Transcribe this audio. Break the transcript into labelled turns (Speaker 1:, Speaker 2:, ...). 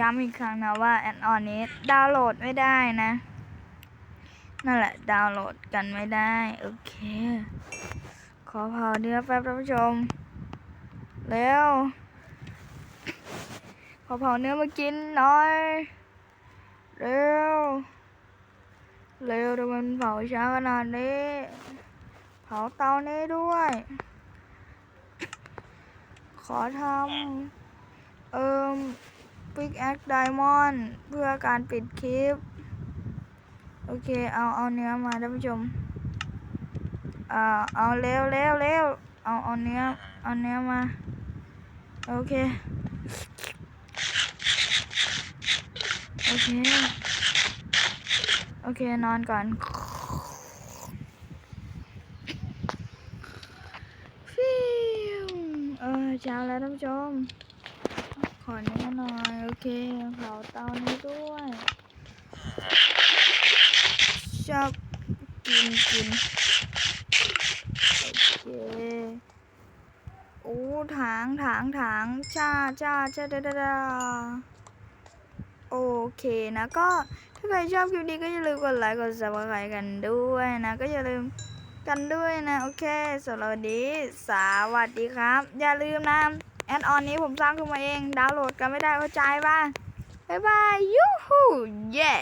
Speaker 1: ย้ำอีกครั้งนะว่าแอดออนนี้ดาวน์โหลดไม่ได้นะ นั่นแหละ ดาวน์โหลดกันไม่ได้ โอเค ขอเผาเนื้อแป๊บท่านผู้ชมเร็วขอเผาเนื้อมากินหน่อย เร็ว เร็วทำไมมันเผาช้าขนาดนี้ เผาเตานี้ด้วย ขอทำเอิม ปิกแอคไดมอนด์เพื่อการปิดคลิป โอเค เอาเอาเนื้อมาท่านผู้ชมอ่าเอาเร็วเร็วเร็วเอาเอาเนื้อเอาเนื้อมา โอเค โอเค โอเค นอนก่อนฟิวเออเช้าแล้วท่านผู้ชม ขอเนื้อหน่อย โอเคเผาเตานี้ด้วยชอบกินกินโอเคโอ้ถางถางถางจ้าจ้าจ้าดาดาดาโอเคนะก็ถ้าใครชอบคลิปนี้ก็อย่าลืมกดไลค์กด subscribe กันด้วยนะ ก็อย่าลืมกันด้วยนะ โอเคสำหรับวันนี้สวัสดีครับ อย่าลืมนะ แอดออนนี้ผมสร้างขึ้นมาเอง ดาวน์โหลดกันไม่ได้เข้าใจป่ะ บ๊ายบาย ยูฮู เย่